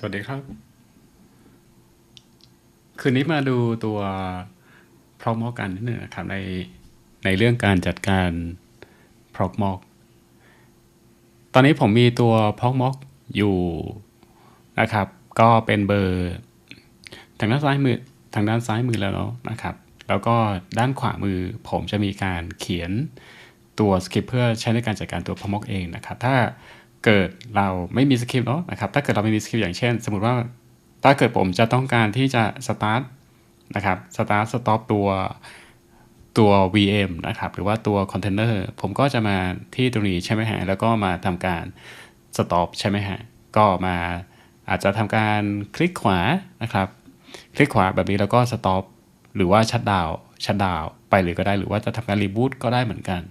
สวัสดีครับ คืนนี้มาดูตัวพรอมอกกันนิดหนึ่งนะครับในในเรื่องการจัดการพรอมอกตอนนี้ผมมีตัวพรอมอกอยู่นะครับ ก็เป็นเบอร์ทางด้านซ้ายมือทางด้านซ้ายมือแล้วเนาะนะครับ แล้วก็ด้านขวามือผมจะมีการเขียนตัวสคริปต์เพื่อใช้ในการจัดการตัวพรอมอกเองนะครับ ถ้า เกิดเราไม่มีสคริปต์เนาะนะครับถ้าเกิดเราไม่มีสคริปต์อย่างเช่น สมมติว่าถ้าเกิดผมจะต้องการที่จะสตาร์ทนะครับสตาร์ทสต็อปตัวตัว VM นะครับหรือว่าตัวคอนเทนเนอร์ผมก็จะมาที่ตรงนี้ใช่ไหมฮะแล้วก็มาทำการสต็อปใช่ไหมฮะก็มาอาจจะทำการคลิกขวานะครับ คลิกขวาแบบนี้แล้วก็สต็อปหรือว่าชัดดาวชัดดาวไปเลยก็ได้ หรือว่าจะทำการรีบูตก็ได้เหมือนกัน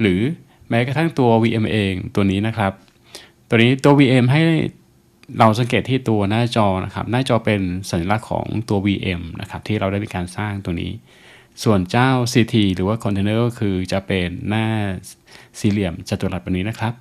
หรือ แม้กระทั่งตัว VM เองตัวนี้นะครับ ตัวนี้ตัว VM ให้เราสังเกตที่ตัวหน้าจอนะครับ หน้าจอเป็นสัญลักษณ์ของตัว VM นะครับ ที่เราได้มีการสร้างตัวนี้ ส่วนเจ้า CT หรือว่า Container ก็คือจะเป็นหน้าสี่เหลี่ยมจัตุรัสแบบนี้นะครับ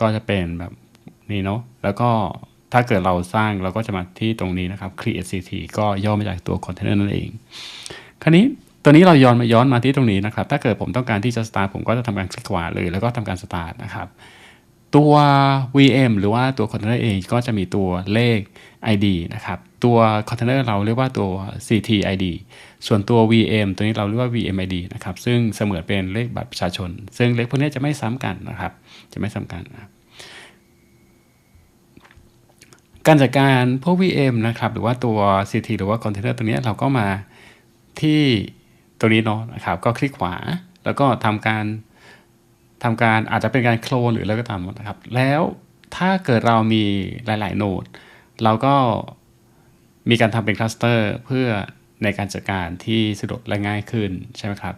ก็จะเป็นแบบนี้เนาะแล้วก็ถ้าเกิดเราสร้างเราก็จะมาที่ตรงนี้นะครับ create CT ก็ย่อมาจากตัว Container นั่นเอง คราวนี้ ตัวนี้เราย้อนมาย้อนมาที่ตรงนี้นะครับ ถ้าเกิดผมต้องการที่จะ start ผมก็จะทำการคลิกขวาเลย แล้วก็ทำการ start นะครับตัว VM หรือว่าตัว Container เองก็จะมีตัวเลข ID นะครับ ตัว Container เราเรียกว่าตัว CT ID ส่วนตัว VM ตัวนี้เราเรียกว่า VM ID นะครับ ซึ่งเสมือนเป็นเลขบัตรประชาชน ซึ่งเลขพวกนี้จะไม่ซ้ำกันนะครับ จะไม่ซ้ำกันนะการจัดการพวก VM นะครับ หรือว่าตัว CT หรือว่า Container ตัวนี้เราก็มาที่ ตัวนี้เนาะนะครับก็คลิกขวาแล้วก็ทำการทำการอาจจะเป็นการโคลนหรืออะไรก็ตามนะครับแล้วถ้าเกิดเรามีหลาย ๆ โนด เราก็มีการทำเป็นคลัสเตอร์เพื่อในการจัดการที่สะดวกและง่ายขึ้นใช่ไหมครับ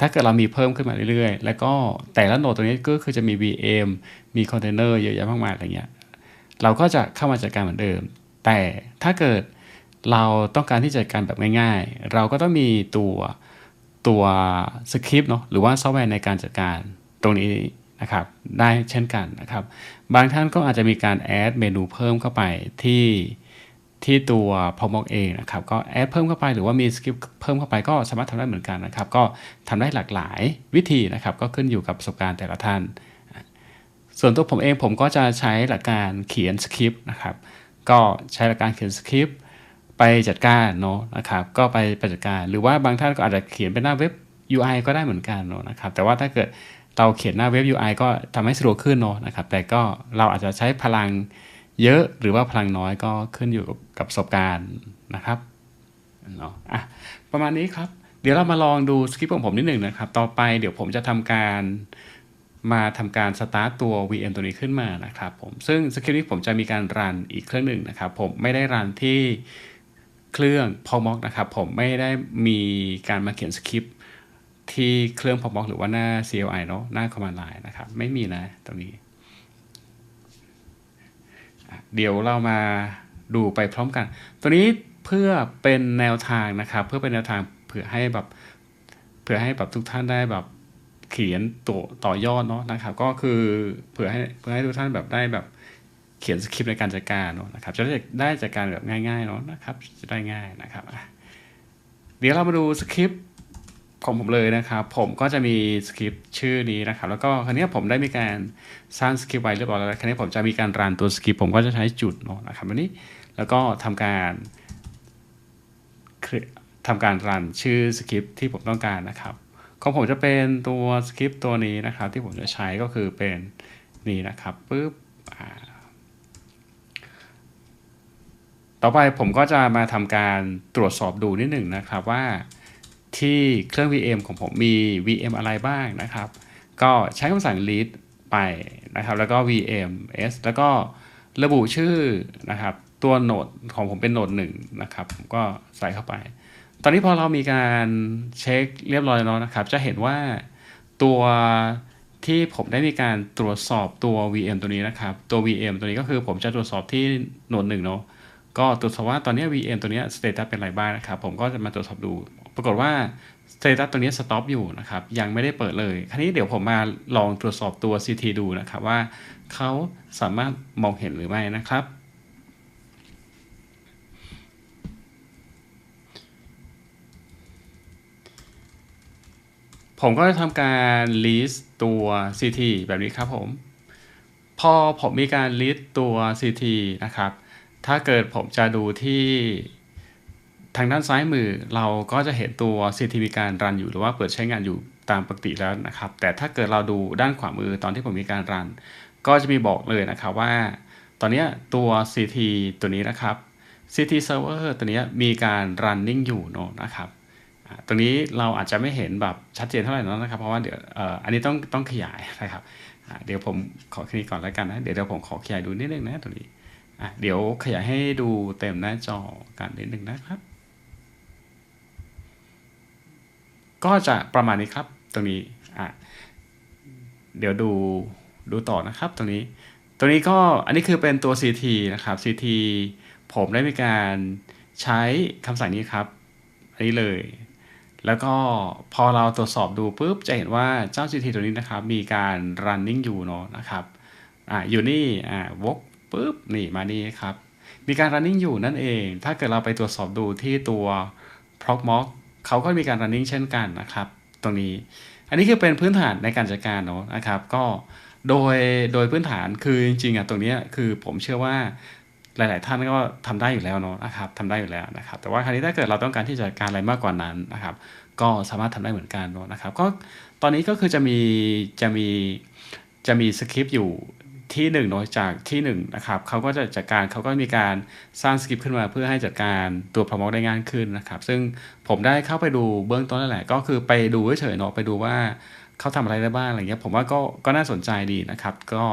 ถ้าเกิดเรามีเพิ่มขึ้นมาเรื่อยๆ แล้วก็แต่ละโนดตัวนี้ก็คือจะมี VM มีคอนเทนเนอร์เยอะแยะมากมายอะไรเงี้ย เราก็จะเข้ามาจัดการเหมือนเดิม แต่ถ้าเกิด เราต้องการที่จะจัดการแบบง่ายๆ เราก็ต้องมีตัวตัวสคริปต์เนาะหรือว่าซอฟต์แวร์ในการจัดการตรงนี้นะครับได้เช่นกันนะครับ บางท่านก็อาจจะมีการแอดเมนูเพิ่มเข้าไปที่ที่ตัวพอมอกเองนะครับก็แอดเพิ่มเข้าไปหรือว่ามีสคริปต์เพิ่มเข้าไปก็สามารถทำได้เหมือนกันนะครับ ก็ทำได้หลากหลายวิธีนะครับ ก็ขึ้นอยู่กับประสบการณ์แต่ละท่าน ส่วนตัวผมเองผมก็จะใช้หลักการเขียนสคริปต์นะครับก็ใช้หลักการเขียนสคริปต์ ไปจัดการเนาะนะครับก็ไปไปจัดการ หรือว่าบางท่านก็อาจจะเขียนเป็นหน้าเว็บ UI ก็ได้เหมือนกันเนาะนะครับแต่ว่าถ้าเกิดเราเขียนหน้าเว็บ UI ก็ทำให้สะดวกขึ้นเนาะนะครับแต่ก็เราอาจจะใช้พลังเยอะหรือว่าพลังน้อยก็ขึ้นอยู่กับกับประสบการณ์นะครับเนาะอะประมาณนี้ครับ เดี๋ยวเรามาลองดูสคริปต์ของผมนิดหนึ่งนะครับ ต่อไปเดี๋ยวผมจะทำการมาทำการสตาร์ตตัว VM ตัวนี้ขึ้นมานะครับผมซึ่งสคริปต์นี้ผมจะมีการรันอีกเครื่องหนึ่งนะครับ ผมไม่ได้รันที่ เครื่องพอมอกนะครับ ผมไม่ได้มีการมาเขียนสคริปต์ที่เครื่องพอมอกหรือว่าหน้า CLI เนาะหน้า command line นะครับ ไม่มีนะตรงนี้ เดี๋ยวเรามาดูไปพร้อมกัน ตัวนี้เพื่อเป็นแนวทางนะครับ เพื่อเป็นแนวทางเผื่อให้แบบเผื่อให้แบบทุกท่านได้แบบเขียนตัวต่อยอดเนาะนะครับ ก็คือเผื่อให้เพื่อให้ทุกท่านแบบได้แบบ เขียนสคริปต์ในการจัดการเนาะนะครับ จะได้ได้จัดการแบบง่ายๆเนาะนะครับ จะได้ง่ายนะครับ เดี๋ยวเรามาดูสคริปต์ของผมเลยนะครับ ผมก็จะมีสคริปต์ชื่อนี้นะครับ แล้วก็ครั้นี้ผมได้มีการสร้างสคริปต์ไว้เรียบร้อยแล้วครั้นี้ผมจะมีการรันตัวสคริปต์ผมก็จะใช้จุดเนาะนะครับวันนี้แล้วก็ทำการทำการรันชื่อสคริปต์ที่ผมต้องการนะครับของผมจะเป็นตัวสคริปต์ตัวนี้นะครับ ที่ผมจะใช้ก็คือเป็นนี่นะครับปุ๊บอ่า ต่อไปผมก็จะมาทำการตรวจสอบดูนิดหนึ่งนะครับว่าที่เครื่อง VM ของผมมี VM อะไรบ้างนะครับ ก็ใช้คำสั่ง lead ไปนะครับ แล้วก็ VM s แล้วก็ระบุชื่อนะครับ ตัวโหนดของผมเป็นโหนดหนึ่งนะครับผมก็ใส่เข้าไป ตอนนี้พอเรามีการเช็คเรียบร้อยแล้วนะครับ จะเห็นว่าตัวที่ผมได้มีการตรวจสอบตัว VM ตัวนี้นะครับ ตัว VM ตัวนี้ก็คือผมจะตรวจสอบที่โหนดหนึ่งเนาะ ก็ตรวจสอบว่าตอนนี้ VM ตัวนี้สเตตัสเป็นไรบ้างนะครับ ผมก็จะมาตรวจสอบดู ปรากฏว่าสเตตัสตัวนี้สต็อปอยู่นะครับ ยังไม่ได้เปิดเลย คราวนี้เดี๋ยวผมมาลองตรวจสอบตัว CT ดูนะครับว่าเขาสามารถมองเห็นหรือไม่นะครับผมก็จะทำการ list ตัว CT แบบนี้ครับผม พอผมมีการ list ตัว CT นะครับ ถ้าเกิดผมจะดูที่ทางด้านซ้ายมือเราก็จะเห็นตัว CT มีการรันอยู่หรือว่าเปิดใช้งานอยู่ตามปกติแล้วนะครับ แต่ถ้าเกิดเราดูด้านขวามือตอนที่ผมมีการรัน ก็จะมีบอกเลยนะครับว่า ตอนนี้ตัว CT ตัวนี้นะครับ CT server ตัวนี้มีการ running อยู่เนอะนะครับตรงนี้เราอาจจะไม่เห็นแบบชัดเจนเท่าไหร่นะนะครับ เพราะว่าเดี๋ยวอ,อันนี้ต้องต้องขยายนะครับ เดี๋ยวผมขอแค่นี้ก่อนแล้วกันนะ เดี๋ยวเดี๋ยวผมขอขยายดูนิดนึงนะตรงนี้ อะเดี๋ยวขยายให้ดูเต็มหน้าจอกันนิดหนึ่งนะครับ ก็จะประมาณนี้ครับตรงนี้อะเดี๋ยวดูดูต่อนะครับตรงนี้ตรงนี้ก็อันนี้คือเป็นตัว CT นะครับ CT ผมได้มีการใช้คำสั่งนี้ครับ อันนี้เลย แล้วก็พอเราตรวจสอบดูปุ๊บ จะเห็นว่าเจ้า CT ตัวนี้นะครับ มีการ running อยู่เนาะนะครับ อ่าอยู่นี่ อ่าวก ปุ๊บนี่มานี่ครับ มีการ running อยู่นั่นเอง ถ้าเกิดเราไปตรวจสอบดูที่ตัว procmock เขาก็มีการ running เช่นกันนะครับ ตรงนี้ อันนี้คือเป็นพื้นฐานในการจัดการเนาะนะครับ ก็โดยโดยพื้นฐานคือจริงๆอะตรงนี้คือผมเชื่อว่าหลาย ๆ ท่านก็ทำได้อยู่แล้วเนาะนะครับทำได้อยู่แล้วนะครับ แต่ว่าคราวนี้ถ้าเกิดเราต้องการที่จะจัดการอะไรมากกว่านั้นนะครับ ก็สามารถทำได้เหมือนกันเนาะนะครับ ก็ตอนนี้ก็คือจะมีจะมีจะมีสคริปต์อยู่ ที่หนึ่งเนาะจากที่หนึ่งนะครับเขาก็จะจัดการเขาก็มีการสร้างสคริปต์ขึ้นมาเพื่อให้จัดการตัว promote ได้ง่ายขึ้นนะครับซึ่งผมได้เข้าไปดูเบื้องต้นนั่นแหละก็คือไปดูเฉยๆเนาะไปดูว่าเขาทำอะไรได้บ้างอะไรเงี้ยผมว่าก็ก็น่าสนใจดีนะครับ ก็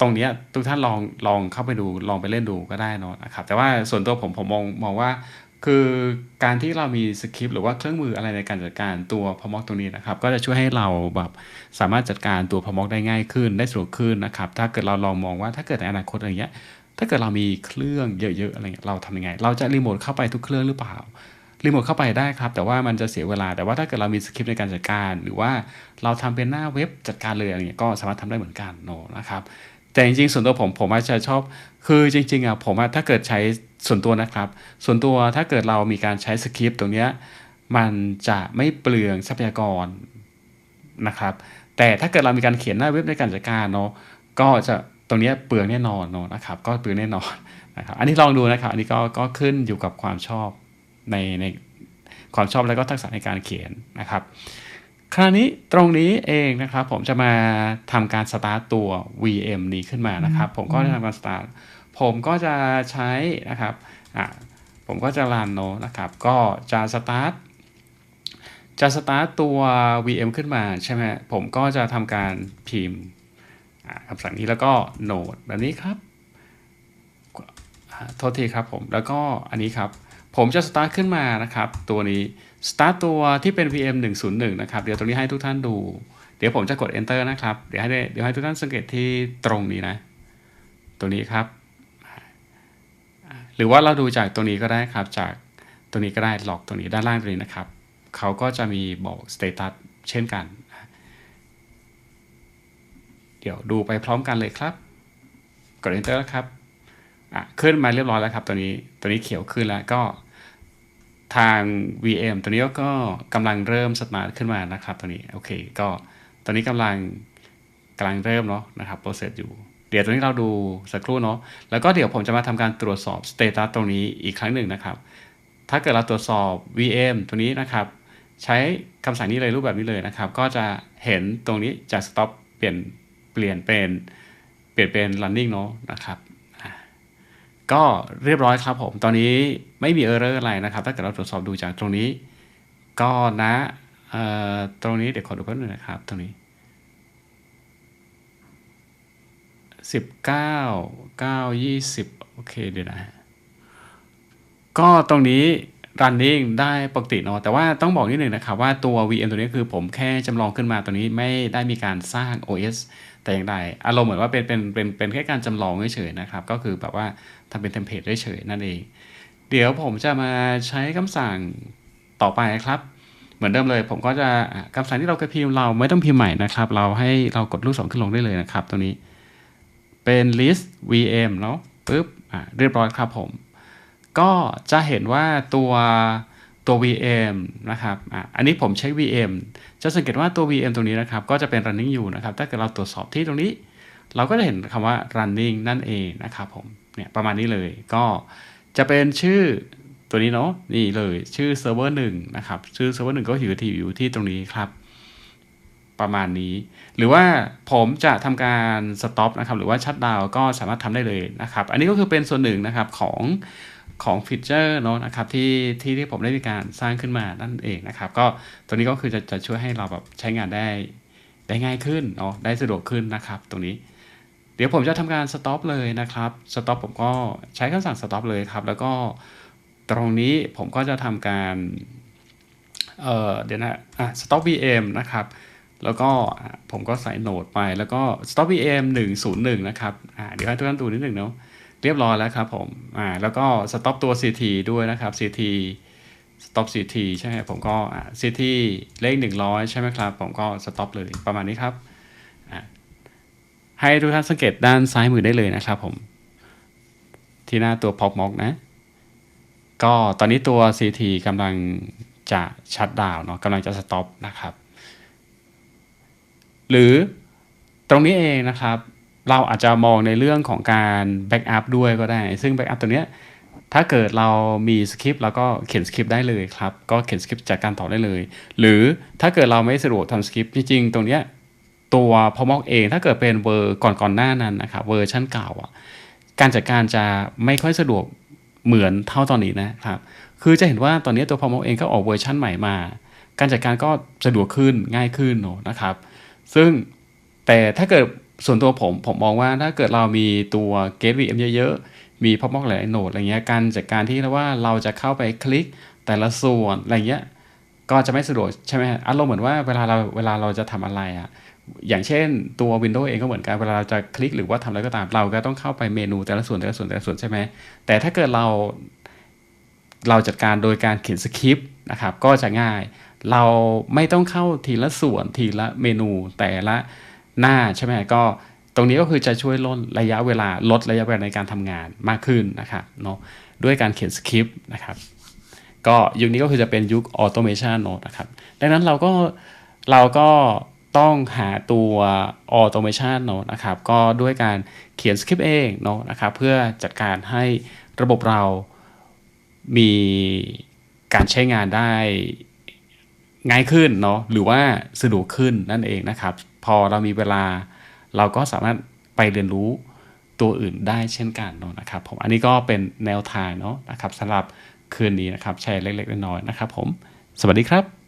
ตรงนี้ทุกท่านลองลองเข้าไปดูลองไปเล่นดูก็ได้เนาะนะครับแต่ว่าส่วนตัวผมผมมองมองว่า คือการที่เรามีสคริปต์หรือว่าเครื่องมืออะไรในการจัดการตัวพมอกตรงนี้นะครับ ก็จะช่วยให้เราแบบสามารถจัดการตัวพมอกได้ง่ายขึ้นได้สะดวกขึ้นนะครับ ถ้าเกิดเราลองมองว่าถ้าเกิดในอนาคตอะไรเงี้ย ถ้าเกิดเรามีเครื่องเยอะๆอะไรเงี้ยเราทำยังไง เราจะรีโมทเข้าไปทุกเครื่องหรือเปล่ารีโมทเข้าไปได้ครับ แต่ว่ามันจะเสียเวลาแต่ว่าถ้าเกิดเรามีสคริปต์ในการจัดการ หรือว่าเราทำเป็นหน้าเว็บจัดการเลยอะไรเงี้ยก็สามารถทำได้เหมือนกันเนนะครับแต่จริงๆส่วนตัวผมผมอาจจะชอบ คือจริงๆอะผมถ้าเกิดใช้ ส่วนตัวนะครับ ส่วนตัวถ้าเกิดเรามีการใช้สคริปต์ตรงนี้มันจะไม่เปลืองทรัพยากรนะครับ แต่ถ้าเกิดเรามีการเขียนหน้าเว็บในการจัดการเนาะก็จะตรงนี้เปลืองแน่นอนเนาะนะครับ ก็เปลืองแน่นอนนะครับ อันนี้ลองดูนะครับ อันนี้ก็ก็ขึ้นอยู่กับความชอบในในความชอบแล้วก็ทักษะในการเขียนนะครับคราวนี้ตรงนี้เองนะครับผมจะมาทำการสตาร์ตตัว VM นี้ขึ้นมานะครับ ผมก็จะทำการสตาร์ท ผมก็จะใช้นะครับอะผมก็จะรันโนนะครับ ก็จะสตาร์ทจะสตาร์ตตัว VM ขึ้นมาใช่ไหมผมก็จะทำการพิมพ์คำสั่งนี้แล้วก็โนดแบบนี้ครับโทษทีครับผม แล้วก็อันนี้ครับ ผมจะสตาร์ทขึ้นมานะครับ ตัวนี้สตาร์ตตัวที่เป็น VM 101 นะครับ เดี๋ยวตรงนี้ให้ทุกท่านดู เดี๋ยวผมจะกด enter นะครับ เดี๋ยวให้เดี๋ยวให้ทุกท่านสังเกตที่ตรงนี้นะ ตัวนี้ครับ รือว่าเราดูจากตัวนี้ก็ได้ครับ จากตัวนี้ก็ได้หลอกตัวนี้ด้านล่างตัวนี้นะครับ เขาก็จะมีบอก status เช่นกัน เดี๋ยวดูไปพร้อมกันเลยครับ กด enter ครับอะขึ้นมาเรียบร้อยแล้วครับตัวนี้ตัวนี้เขียวขึ้นแล้วก็ทาง VM ตัวนี้ก็กำลังเริ่มสตาร์ทขึ้นมานะครับตัวนี้โอเคก็ตอนนี้กำลังกำลังเริ่มเนาะนะครับโปรเซสอยู่ เดี๋ยวตรงนี้เราดูสักครู่เนาะแล้วก็เดี๋ยวผมจะมาทำการตรวจสอบ status ตรงนี้อีกครั้งหนึ่งนะครับ ถ้าเกิดเราตรวจสอบ VM ตัวนี้นะครับ ใช้คำสั่งนี้เลยรูปแบบนี้เลยนะครับ ก็จะเห็นตรงนี้จาก stop เปลี่ยนเปลี่ยนเป็นเปลี่ยนเป็น running เนาะนะครับก็เรียบร้อยครับผม ตอนนี้ไม่มีเออร์เรอร์อะไรนะครับ ถ้าเกิดเราตรวจสอบดูจากตรงนี้ ก็นะตรงนี้เดี๋ยวขอดูแป๊บนึงนะครับ ตรงนี้ สิบเก้าเก้ายี่สิบโอเคเดี๋ยวนะ ก็ตรงนี้ running ได้ปกติเนาะแต่ว่าต้องบอกนิดหนึ่งนะครับว่าตัว VM ตัวนี้คือผมแค่จำลองขึ้นมาตัวนี้ไม่ได้มีการสร้าง OS แต่อย่างใดอารมณ์เหมือนว่าเป็นเป็นเป็นเป็นแค่การจำลองเฉยๆนะครับ ก็คือแบบว่าทำเป็นเทมเพลตเฉยๆนั่นเอง เดี๋ยวผมจะมาใช้คำสั่งต่อไปครับ เหมือนเดิมเลย ผมก็จะอะคำสั่งที่เราเคยพิมพ์เราไม่ต้องพิมพ์ใหม่นะครับ เราให้เรากดลูกศรขึ้นลงได้เลยนะครับ ตรงนี้ เป็น list VM เนาะปึ๊บอะเรียบร้อยครับผม ก็จะเห็นว่าตัวตัว VM นะครับอะอันนี้ผมใช้ VM จะสังเกตว่าตัว VM ตรงนี้นะครับ ก็จะเป็น running อยู่นะครับ ถ้าเกิดเราตรวจสอบที่ตรงนี้ เราก็จะเห็นคำว่า running นั่นเองนะครับผม เนี่ยประมาณนี้เลย ก็จะเป็นชื่อตัวนี้เนาะ นี่เลย ชื่อ server หนึ่งนะครับ ชื่อ server หนึ่งก็อยู่ที่อยู่ที่ตรงนี้ครับ ประมาณนี้ หรือว่าผมจะทำการ stop นะครับหรือว่าชัดดาวก็สามารถทำได้เลยนะครับ อันนี้ก็คือเป็นส่วนหนึ่งนะครับของของฟีเจอร์เนาะนะครับที่ที่ที่ผมได้มีการสร้างขึ้นมานั่นเองนะครับ ก็ตัวนี้ก็คือจะจะช่วยให้เราแบบใช้งานได้ได้ง่ายขึ้นเนาะได้สะดวกขึ้นนะครับ ตรงนี้ เดี๋ยวผมจะทำการ stop เลยนะครับ stop ผมก็ใช้คำสั่ง stop เลยครับ แล้วก็ตรงนี้ผมก็จะทำการเอ่อเดี๋ยวนะอะ stop VM นะครับ แล้วก็ผมก็ใส่โหนดไปแล้วก็ stop VM 101 นะครับอ่าเดี๋ยวให้ทุกท่านดูนิดหนึ่งเนาะเรียบร้อยแล้วครับผมอ่าแล้วก็ stop ตัว CT ด้วยนะครับ CT stop CT ใช่ไหมผมก็อ่า CT เลข 100 ใช่ไหมครับ ผมก็ stop เลยประมาณนี้ครับอ่าให้ทุกท่านสังเกตด้านซ้ายมือได้เลยนะครับผม ที่หน้าตัว pop mock นะ ก็ตอนนี้ตัว CT กำลังจะชัดดาวเนาะกำลังจะ stop นะครับ หรือตรงนี้เองนะครับ เราอาจจะมองในเรื่องของการแบ็กอัพด้วยก็ได้ ซึ่งแบ็กอัพตัวเนี้ยถ้าเกิดเรามีสคริปต์เราก็เขียนสคริปต์ได้เลยครับ ก็เขียนสคริปต์จากการต่อได้เลย หรือถ้าเกิดเราไม่สะดวกทำสคริปต์จริงๆ ตรงเนี้ยตัวพอมอกเองถ้าเกิดเป็นเวอร์ก่อนก่อนๆหน้านั้นนะครับเวอร์ชันเก่าอะการจัดการจะไม่ค่อยสะดวกเหมือนเท่าตอนนี้นะครับ คือจะเห็นว่าตอนนี้ตัวพอมอกเองก็ออกเวอร์ชันใหม่มา การจัดการก็สะดวกขึ้นง่ายขึ้นเนอะนะครับ ซึ่งแต่ถ้าเกิดส่วนตัวผมผมมองว่าถ้าเกิดเรามีตัว Gate VM เยอะๆ มีพอมอกหลายโหนดอะไรเงี้ยการจัดการที่ว่าเราจะเข้าไปคลิกแต่ละส่วนอะไรเงี้ยก็จะไม่สะดวกใช่ไหมอารมณ์เหมือนว่าเวลาเราเวลาเราจะทำอะไรอะอย่างเช่นตัว Windows เองก็เหมือนกันเวลาเราจะคลิกหรือว่าทำอะไรก็ตามเราก็ต้องเข้าไปเมนูแต่ละส่วนแต่ละส่วนแต่ละส่วนใช่ไหมแต่ถ้าเกิดเราเราจัดการโดยการเขียนสคริปต์นะครับก็จะง่าย เราไม่ต้องเข้าทีละส่วนทีละเมนูแต่ละหน้าใช่ไหมก็ตรงนี้ก็คือจะช่วยลดระยะเวลาลดระยะเวลาในการทำงานมากขึ้นนะครับเนาะด้วยการเขียนสคริปต์นะครับก็ยุคนี้ก็คือจะเป็นยุคออโตเมชันเนอะนะครับ ดังนั้นเราก็เราก็ต้องหาตัวออโตเมชันเนอะนะครับ ก็ด้วยการเขียนสคริปต์เองเนอะนะครับเพื่อจัดการให้ระบบเรามีการใช้งานได้ ง่ายขึ้นเนาะหรือว่าสะดวกขึ้นนั่นเองนะครับ พอเรามีเวลาเราก็สามารถไปเรียนรู้ตัวอื่นได้เช่นกันเนาะนะครับผมอันนี้ก็เป็นแนวทางเนาะนะครับสำหรับคืนนี้นะครับแชร์เล็กๆน้อยๆนะครับผม สวัสดีครับ